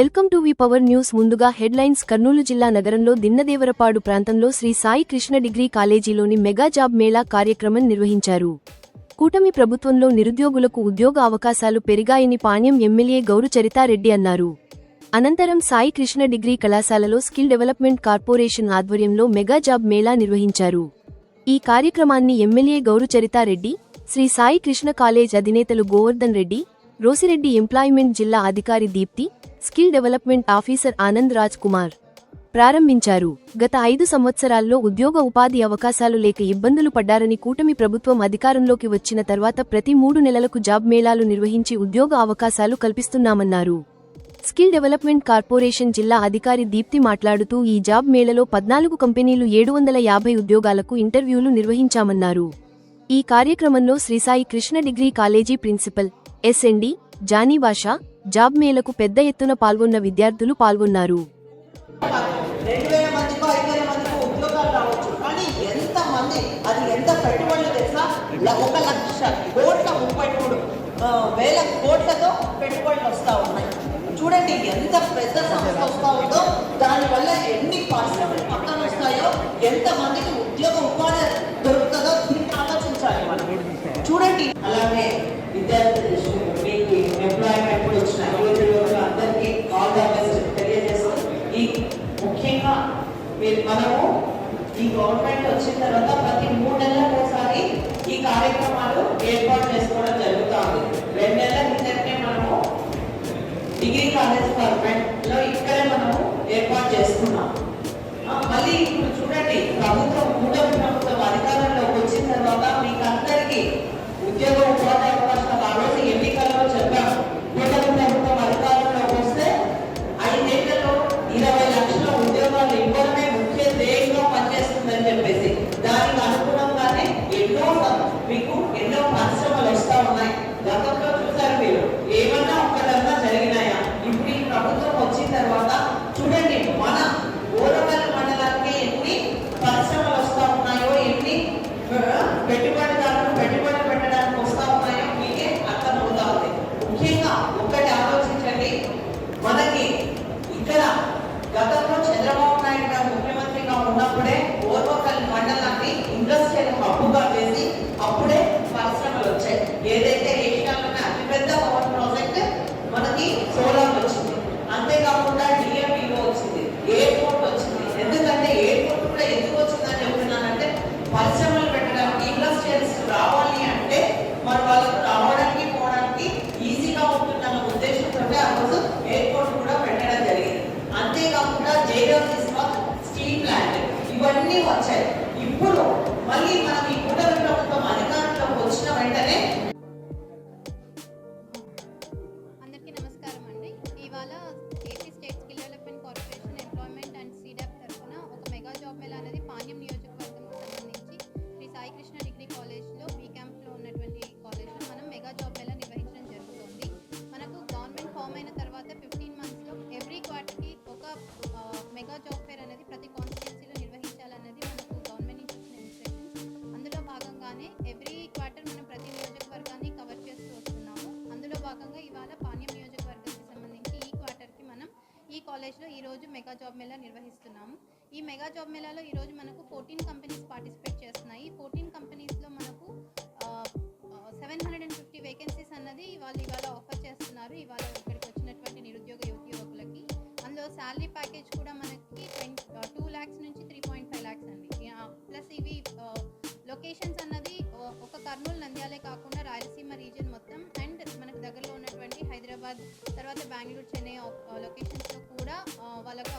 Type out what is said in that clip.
Welcome to V power news ముందుగా headlines Kurnool జిల్లా నగరంలో దిన్నదేవరపాడు ప్రాంతంలో శ్రీ సాయి కృష్ణ డిగ్రీ కాలేజీలోని మెగా జాబ్ మేళా కార్యక్రమం నిర్వహించారు. కూటమి ప్రభుత్వంలో నిరుద్యోగులకు ఉద్యోగ అవకాశాలు పెరిగాయని పాణ్యం ఎమ్మెల్యే గౌరు చరితారెడ్డి అన్నారు. అనంతరం సాయి కృష్ణ డిగ్రీ కళాశాలలో స్కిల్ డెవలప్మెంట్ కార్పొరేషన్ ఆధ్వర్యంలో మెగా జాబ్ మేళా నిర్వహించారు. ఈ కార్యక్రమాన్ని ఎమ్మెల్యే గౌరు చరితారెడ్డి శ్రీ సాయి కృష్ణ కాలేజ్ అధినేతలు గోవర్ధన్ రెడ్డి రోసిరెడ్డి ఎంప్లాయ్మెంట్ జిల్లా అధికారి Deepthi skill development officer Anand Raj Kumar ప్రారంభించారు. గత ఐదు సంవత్సరాల్లో ఉద్యోగ ఉపాధి అవకాశాలు లేక ఇబ్బందులు పడ్డారని కూటమి ప్రభుత్వం అధికారంలోకి వచ్చిన తర్వాత ప్రతి మూడు నెలలకు జాబ్ మేళాలు నిర్వహించి ఉద్యోగ అవకాశాలు కల్పిస్తున్నామన్నారు. స్కిల్ డెవలప్మెంట్ కార్పొరేషన్ జిల్లా అధికారి దీప్తి మాట్లాడుతూ ఈ జాబ్ మేళలో పద్నాలుగు కంపెనీలు ఏడు వందల యాభై ఉద్యోగాలకు ఇంటర్వ్యూలు నిర్వహించామన్నారు. ఈ కార్యక్రమంలో Sri Sai Krishna degree college principal S M D Jani Basha job మేలకు పెద్ద ఎత్తున పాల్గొన్న విద్యార్థులు పాల్గొన్నారు. ఒక లక్ష కోట్ల ముప్పై మూడు వేల కోట్లతో మనము ఈ గవర్నమెంట్ వచ్చిన తర్వాత ప్రతి మూడు నెలలకు ఒకసారి ఈ కార్యక్రమాలు ఏర్పాటు చేసుకోవడం జరుగుతుంది. రెండు నెలల కిందటే మనము డిగ్రీ కాలేజ్ గవర్నమెంట్లో ఇక్కడే మనము ఏర్పాటు చేసుకున్నాం. మళ్ళీ ఇప్పుడు చూడండి ప్రభుత్వం కాలేజ్లో ఈ రోజు మెగా జాబ్ మేళా నిర్వహిస్తున్నాము. ఈ మెగా జాబ్ మేళాలో ఈ రోజు మనకు ఫోర్టీన్ కంపెనీస్ పార్టిసిపేట్ చేస్తున్నాయి. ఫోర్టీన్ కంపెనీస్లో మనకు seven hundred and fifty vacancies అన్నది వాళ్ళు ఇవాళ ఆఫర్ చేస్తున్నారు. ఇవాళ ఇక్కడికి వచ్చినటువంటి నిరుద్యోగ యువతి యువకులకి. అందులో శాలరీ ప్యాకేజ్ కూడా మనకి టూ ల్యాక్స్ నుంచి త్రీ పాయింట్ ఫైవ్ ల్యాక్స్ అండి. ప్లస్ ఇవి లొకేషన్స్ అన్నది ఒక కర్నూలు నంద్యాలే కాకుండా రాయలసీమ రీజియన్ మొత్తం. అండ్ మనకు దగ్గరలో ఉన్నటువంటి హైదరాబాద్ తర్వాత బెంగళూరు చెన్నై లొకేషన్స్లో కూడా ఆ, వాళ్ళకు అవకాశం